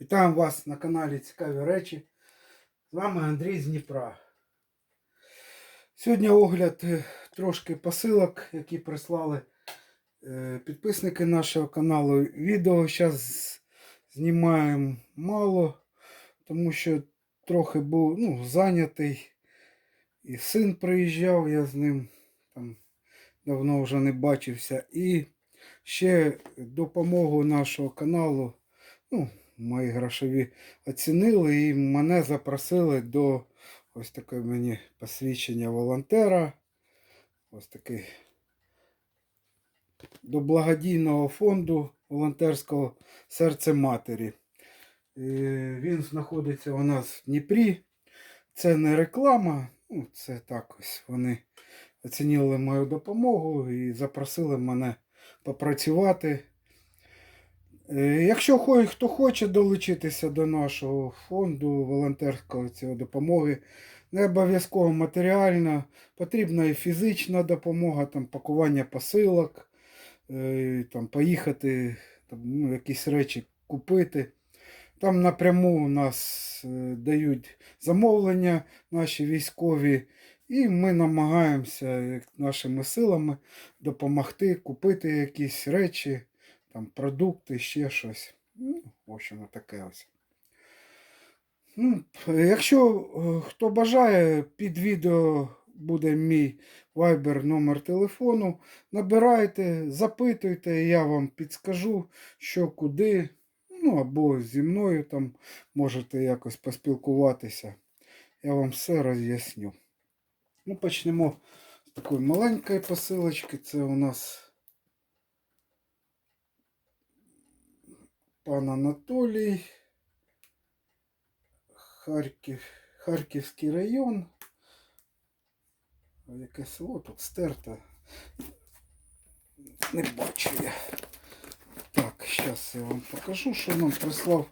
Вітаю вас на каналі Цікаві речі. З вами Андрій з Дніпра. Сьогодні огляд е, трошки посилок, які прислали е, підписники нашого каналу. Відео зараз знімаємо мало, тому що трохи був ну, зайнятий. І син приїжджав, я з ним там давно вже не бачився. І ще допомогу нашого каналу. Ну, мої грошові оцінили і мене запросили до ось таке мені посвідчення волонтера. Ось такий до благодійного фонду волонтерського серце матері. Е, Він знаходиться у нас в Дніпрі. Це не реклама, ну, це так ось вони оцінили мою допомогу і запросили мене попрацювати. Е, Якщо хто хоче долучитися до нашого фонду волонтерської цього допомоги, не обов'язково матеріальна, потрібна і фізична допомога, там пакування посилок, е, там поїхати, там, ну, якісь речі купити. Там напряму у нас е, дають замовлення наші військові, і ми намагаємося нашими силами допомогти купити якісь речі там продукти, ще щось. Ну, в общем, таке ось. Ну, якщо е, хто бажає, під відео буде мій Viber номер телефону. Набирайте, запитуйте, я вам підскажу, що куди. Ну, або зі мною там можете якось поспілкуватися. Я вам все роз'ясню. Ну, почнемо з такої маленької посилочки. Це у нас пан Анатолій, Харків, Харківський район. Яке село тут стерто. Не бачу я. Так, зараз я вам покажу, що нам прислав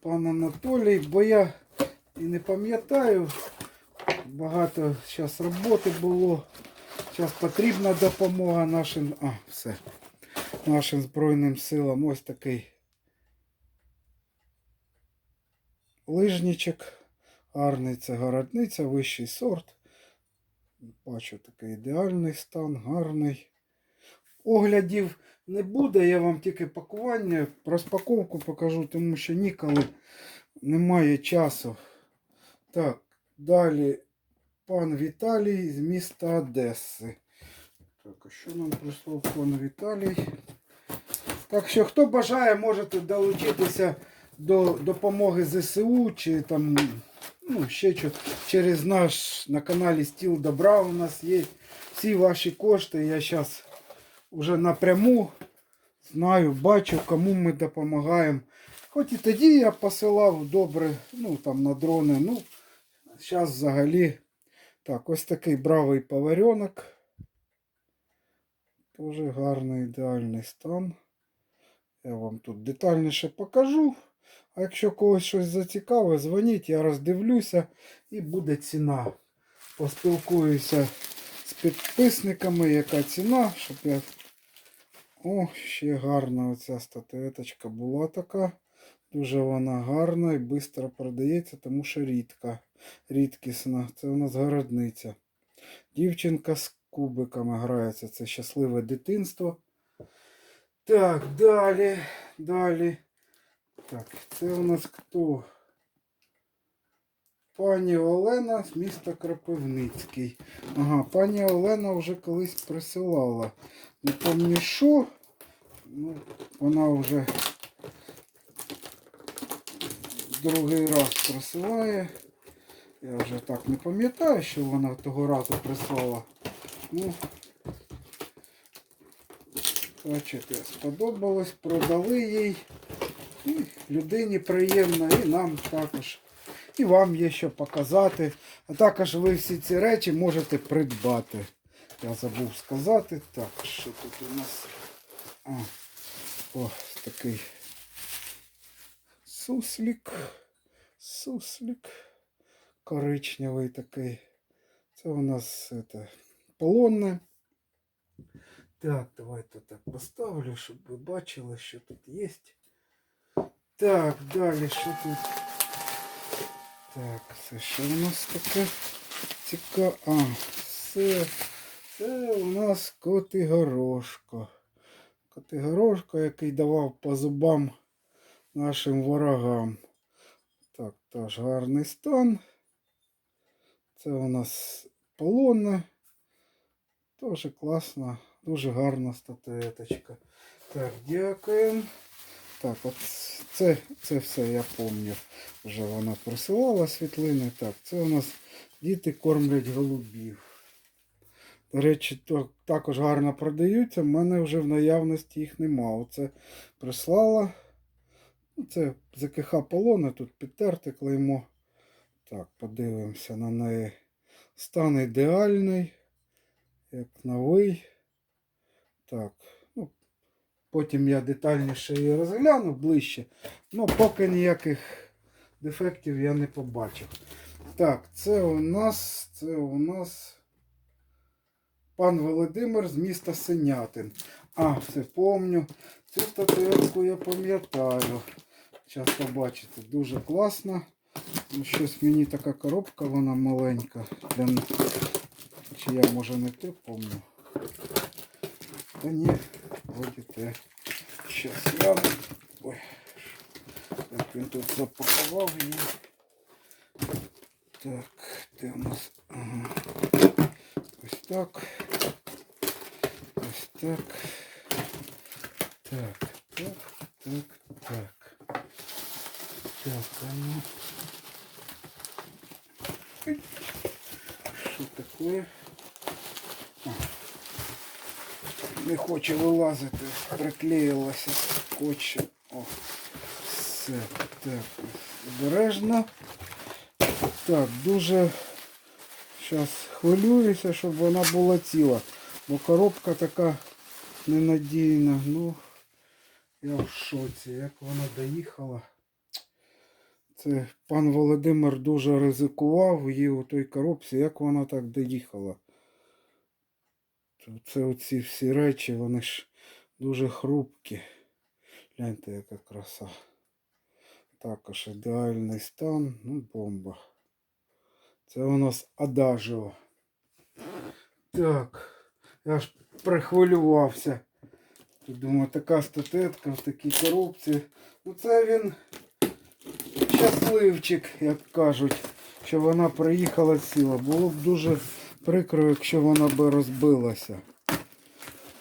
пан Анатолій, бо я і не пам'ятаю. Багато зараз роботи було. Зараз потрібна допомога нашим. А, все. Нашим Збройним силам. Ось такий лижничок. Гарний це городниця, вищий сорт. Бачу такий ідеальний стан, гарний. Оглядів не буде, я вам тільки пакування, розпаковку покажу, тому що ніколи немає часу. Так, далі пан Віталій з міста Одеси. Так, а що нам прислав пан Віталій? Так що, хто бажає, можете долучитися до допомоги ЗСУ чи там ну, ще що, через наш на каналі Стіл Добра у нас є всі ваші кошти. Я зараз вже напряму знаю, бачу, кому ми допомагаємо. Хоч і тоді я посилав добре, ну там на дрони. Ну, зараз взагалі. Так, ось такий бравий поваренок. Дуже гарний ідеальний стан. Я вам тут детальніше покажу. А якщо когось щось зацікавить, дзвоніть, я роздивлюся і буде ціна. Поспілкуюся з підписниками, яка ціна, щоб я. О, ще гарна оця статуеточка була така. Дуже вона гарна і швидко продається, тому що рідка, рідкісна. Це у нас городниця. Дівчинка з кубиками грається. Це щасливе дитинство. Так, далі, далі. Так, це у нас хто? Пані Олена з міста Кропивницький. Ага, пані Олена вже колись присилала. Не пам'ятаю що. Ну, вона вже другий раз присилає. Я вже так не пам'ятаю, що вона того разу прислала. Ну, бачите, сподобалось, продали їй. І людині приємно, і нам також. І вам є що показати. А також ви всі ці речі можете придбати. Я забув сказати. Так, що тут у нас? А, ось такий суслік. Суслік. Коричневий такий. Це у нас это, полонне. Так, давайте так поставлю, щоб ви бачили, що тут є. Так, далі що тут? Так, це що у нас таке цікаве? А, це, це у нас Котигорошко. Котигорошко, який давав по зубам нашим ворогам. Так, теж гарний стан. Це у нас полонне. Теж класна, дуже гарна статуеточка. Так, дякуємо. Так, от це, це все я пам'ятаю. Вже вона присилала світлини. Так, це у нас діти кормлять голубів. До речі, то, також гарно продаються. в мене вже в наявності їх нема. Оце прислала. Ну, Це ЗКХ полони, тут підтерте клеймо. Так, подивимося на неї. Стан ідеальний, як новий. Так, потім я детальніше її розгляну ближче. Ну, поки ніяких дефектів я не побачив. Так, це у нас, це у нас пан Володимир з міста Синятин. А, все помню. Цю статуетку я пам'ятаю. Зараз побачите, дуже класно. Ну, Щось мені така коробка, вона маленька. Для... Чи я може не те помню? Та ні, вроді те. Щас я. Ой. Як він тут запакував її. Так, де у нас? Ага. Ось так. Ось так. Так, так, так, так. Так, а ну. Ой. Що таке? А. Не хоче вилазити, приклеїлося скотчем. О, все, так, обережно. Так, дуже зараз хвилююся, щоб вона була ціла. Бо коробка така ненадійна. Ну, я в шоці, як вона доїхала. Це пан Володимир дуже ризикував її у той коробці, як вона так доїхала. Це оці всі речі, вони ж дуже хрупкі. Гляньте, яка краса. Також ідеальний стан, ну бомба. Це у нас Адажіо. Так, я ж прихвилювався. Думаю, така статетка в такій коробці. Ну це він щасливчик, як кажуть, що вона приїхала ціла. Було б дуже прикро, якщо вона би розбилася.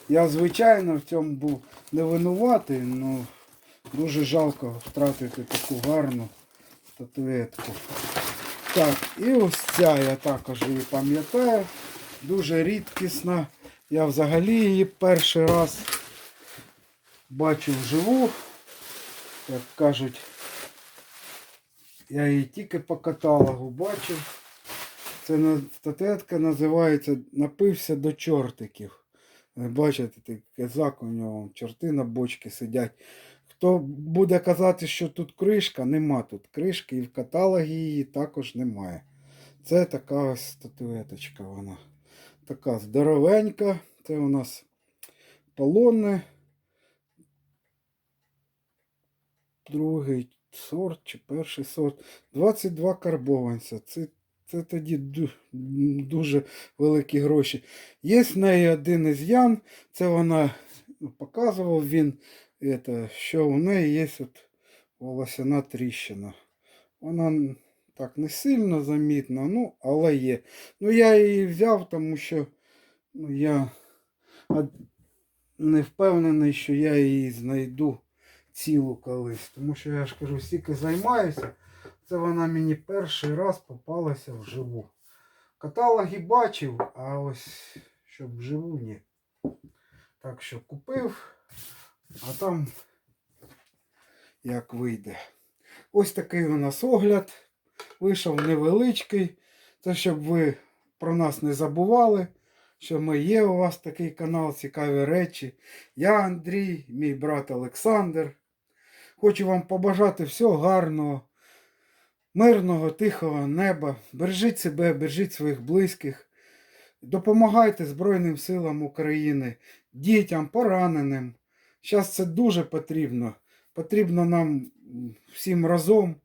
Я, звичайно, в цьому був не винуватий, але дуже жалко втратити таку гарну статуетку. Так, і ось ця я також її пам'ятаю. Дуже рідкісна. Я взагалі її перший раз бачив вживу. Як кажуть, я її тільки по каталогу бачив. Це статуетка називається Напився до чортиків. Бачите, такий казак у нього, чорти на бочці сидять. Хто буде казати, що тут кришка, нема тут кришки, і в каталогі її також немає. Це така ось статуеточка вона. Така здоровенька. Це у нас полонне. Другий сорт чи перший сорт. 22 карбованця. Це, це тоді дуже великі гроші. Є в неї один із ян. Це вона ну, показував він, що у неї є от волосяна тріщина. Вона так не сильно замітна, ну, але є. Ну, я її взяв, тому що ну, я не впевнений, що я її знайду цілу колись. Тому що я ж кажу, стільки займаюся. Це вона мені перший раз попалася вживу. Каталоги бачив, а ось щоб вживу ні. Так що купив, а там як вийде. Ось такий у нас огляд. Вийшов невеличкий. Це щоб ви про нас не забували, що ми є у вас такий канал, цікаві речі. Я Андрій, мій брат Олександр. Хочу вам побажати всього гарного, мирного, тихого неба. Бережіть себе, бережіть своїх близьких. Допомагайте Збройним силам України, дітям, пораненим. Зараз це дуже потрібно. потрібно нам всім разом,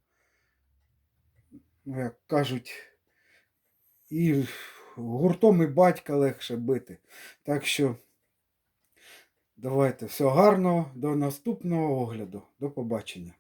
ну, як кажуть, і гуртом і батька легше бити. Так що давайте всього гарного, до наступного огляду. До побачення.